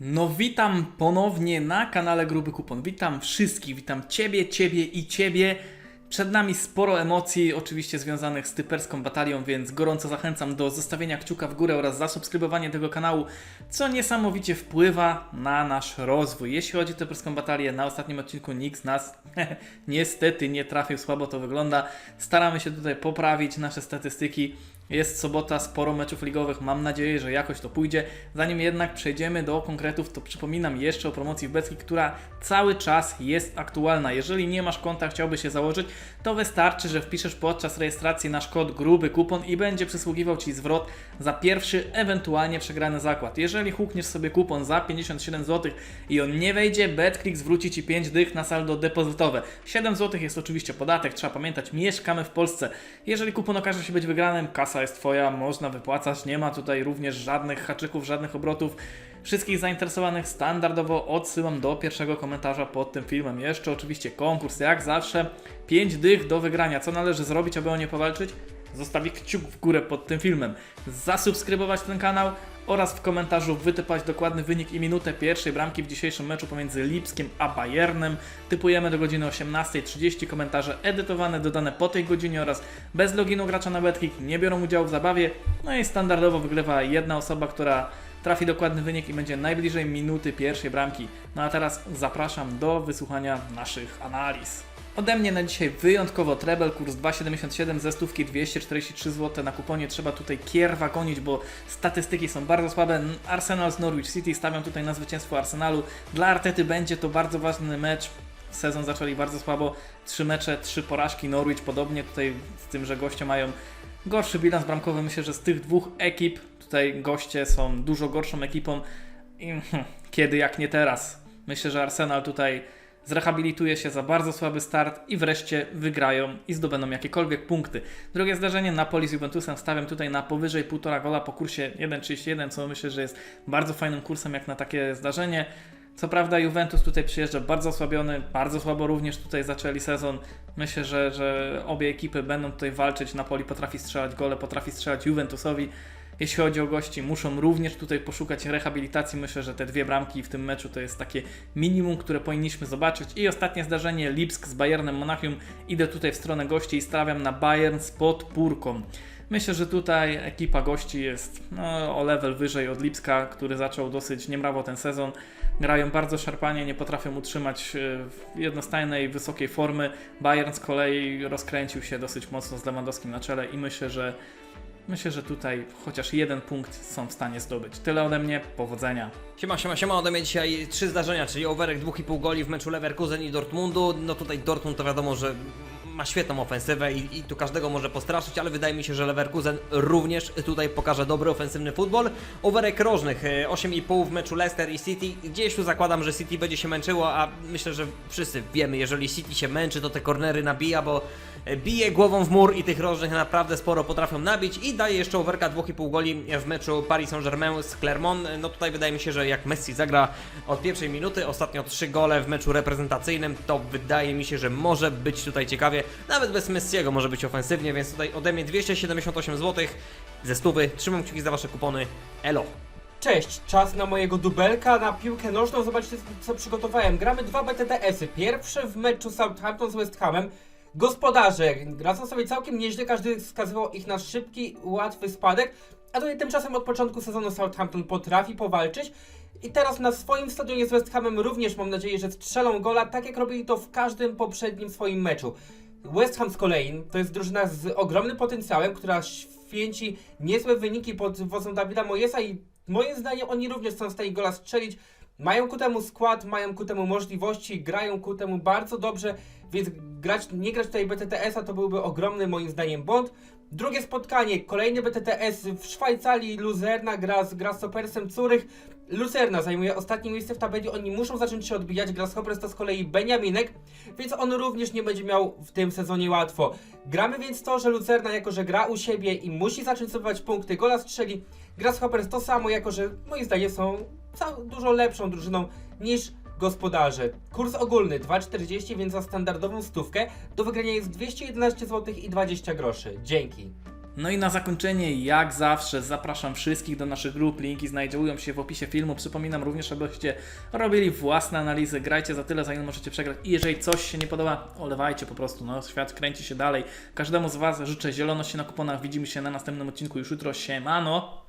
No witam ponownie na kanale Gruby Kupon. Witam wszystkich, witam Ciebie, Ciebie i Ciebie. Przed nami sporo emocji, oczywiście związanych z typerską batalią, więc gorąco zachęcam do zostawienia kciuka w górę oraz zasubskrybowania tego kanału, co niesamowicie wpływa na nasz rozwój. Jeśli chodzi o typerską batalię, na ostatnim odcinku nikt z nas niestety nie trafił, słabo to wygląda. Staramy się tutaj poprawić nasze statystyki. Jest sobota, sporo meczów ligowych. Mam nadzieję, że jakoś to pójdzie. Zanim jednak przejdziemy do konkretów, to przypominam jeszcze o promocji w Becki, która cały czas jest aktualna. Jeżeli nie masz konta, chciałby się założyć, to wystarczy, że wpiszesz podczas rejestracji nasz kod gruby kupon i będzie przysługiwał Ci zwrot za pierwszy, ewentualnie przegrany zakład. Jeżeli hukniesz sobie kupon za 57 zł i on nie wejdzie, BetClick zwróci Ci 5 dych na saldo depozytowe. 7 zł jest oczywiście podatek, trzeba pamiętać, mieszkamy w Polsce. Jeżeli kupon okaże się być wygranym, kasa jest Twoja, można wypłacać, nie ma tutaj również żadnych haczyków, żadnych obrotów. Wszystkich zainteresowanych standardowo odsyłam do pierwszego komentarza pod tym filmem. Jeszcze oczywiście konkurs, jak zawsze, 5 dych do wygrania. Co należy zrobić, aby o nie powalczyć? Zostawić kciuk w górę pod tym filmem, zasubskrybować ten kanał oraz w komentarzu wytypać dokładny wynik i minutę pierwszej bramki w dzisiejszym meczu pomiędzy Lipskiem a Bayernem. Typujemy do godziny 18.30. Komentarze edytowane, dodane po tej godzinie oraz bez loginu gracza na Betkick nie biorą udziału w zabawie. No i standardowo wygrywa jedna osoba, która trafi dokładny wynik i będzie najbliżej minuty pierwszej bramki. No a teraz zapraszam do wysłuchania naszych analiz. Ode mnie na dzisiaj wyjątkowo treble, kurs 2,77 ze stówki 243 zł na kuponie. Trzeba tutaj kierwa gonić, bo statystyki są bardzo słabe. Arsenal z Norwich City stawiam tutaj na zwycięstwo Arsenalu. Dla Artety będzie to bardzo ważny mecz. Sezon zaczęli bardzo słabo. Trzy mecze, trzy porażki. Norwich podobnie tutaj z tym, że goście mają gorszy bilans bramkowy. Myślę, że z tych dwóch ekip tutaj goście są dużo gorszą ekipą. I, hm, kiedy jak nie teraz. Myślę, że Arsenal tutaj zrehabilituje się za bardzo słaby start i wreszcie wygrają i zdobędą jakiekolwiek punkty. Drugie zdarzenie Napoli z Juventusem stawiam tutaj na powyżej 1,5 gola po kursie 1,31, co myślę, że jest bardzo fajnym kursem jak na takie zdarzenie. Co prawda Juventus tutaj przyjeżdża bardzo osłabiony, bardzo słabo również tutaj zaczęli sezon. Myślę, że, że obie ekipy będą tutaj walczyć. Napoli potrafi strzelać gole, potrafi strzelać Juventusowi. Jeśli chodzi o gości, muszą również tutaj poszukać rehabilitacji. Myślę, że te dwie bramki w tym meczu to jest takie minimum, które powinniśmy zobaczyć. I ostatnie zdarzenie, Lipsk z Bayernem Monachium. Idę tutaj w stronę gości i stawiam na Bayern z podpórką. Myślę, że tutaj ekipa gości jest no, o level wyżej od Lipska, który zaczął dosyć niemrawo ten sezon. Grają bardzo szarpanie, nie potrafią utrzymać e, jednostajnej, wysokiej formy. Bayern z kolei rozkręcił się dosyć mocno z Lewandowskim na czele i myślę, że Myślę, że tutaj chociaż jeden punkt są w stanie zdobyć. Tyle ode mnie, powodzenia. Siema, siema, siema, ode mnie dzisiaj trzy zdarzenia, czyli overek 2,5 goli w meczu Leverkusen i Dortmundu. No tutaj Dortmund to wiadomo, że ma świetną ofensywę i, i tu każdego może postraszyć, ale wydaje mi się, że Leverkusen również tutaj pokaże dobry ofensywny futbol. Overek rożnych e, 8,5 w meczu Leicester i City. Gdzieś tu zakładam, że City będzie się męczyło, a myślę, że wszyscy wiemy, jeżeli City się męczy, to te kornery nabija, bo e, bije głową w mur i tych rożnych naprawdę sporo potrafią nabić i daje jeszcze overka 2,5 goli w meczu Paris Saint-Germain z Clermont. No tutaj wydaje mi się, że jak Messi zagra od pierwszej minuty, ostatnio 3 gole w meczu reprezentacyjnym, to wydaje mi się, że może być tutaj ciekawie. Nawet bez Messiego może być ofensywnie, więc tutaj ode mnie 278 zł ze stówy. Trzymam kciuki za wasze kupony. Elo! Cześć, czas na mojego dubelka na piłkę nożną. Zobaczcie co przygotowałem. Gramy dwa BTTS-y. Pierwszy w meczu Southampton z West Hamem. Gospodarze radzą sobie całkiem nieźle, każdy wskazywał ich na szybki, łatwy spadek. A tutaj tymczasem od początku sezonu Southampton potrafi powalczyć. I teraz na swoim stadionie z West Hamem również mam nadzieję, że strzelą gola, tak jak robili to w każdym poprzednim swoim meczu. West Ham z kolei to jest drużyna z ogromnym potencjałem, która święci niezłe wyniki pod wodzą Dawida Moyesa i moim zdaniem oni również są w stanie gola strzelić. Mają ku temu skład, mają ku temu możliwości, grają ku temu bardzo dobrze, więc grać, nie grać tutaj BTTS-a to byłby ogromny moim zdaniem błąd. Drugie spotkanie, kolejny BTTS w Szwajcarii, Luzerna gra z Grasshoppersem Curych. Lucerna zajmuje ostatnie miejsce w tabeli, oni muszą zacząć się odbijać, Grasshoppers to z kolei Beniaminek, więc on również nie będzie miał w tym sezonie łatwo. Gramy więc to, że Lucerna jako, że gra u siebie i musi zacząć zdobywać punkty, gola strzeli, Grasshoppers to samo, jako że moim zdaniem są dużo lepszą drużyną niż gospodarze. Kurs ogólny 2,40, więc za standardową stówkę do wygrania jest 211 zł i 20 groszy. Dzięki. No i na zakończenie, jak zawsze, zapraszam wszystkich do naszych grup. Linki znajdują się w opisie filmu. Przypominam również, abyście robili własne analizy. Grajcie za tyle, za ile możecie przegrać. I jeżeli coś się nie podoba, olewajcie po prostu. No, świat kręci się dalej. Każdemu z Was życzę zieloności na kuponach. Widzimy się na następnym odcinku już jutro. Siemano!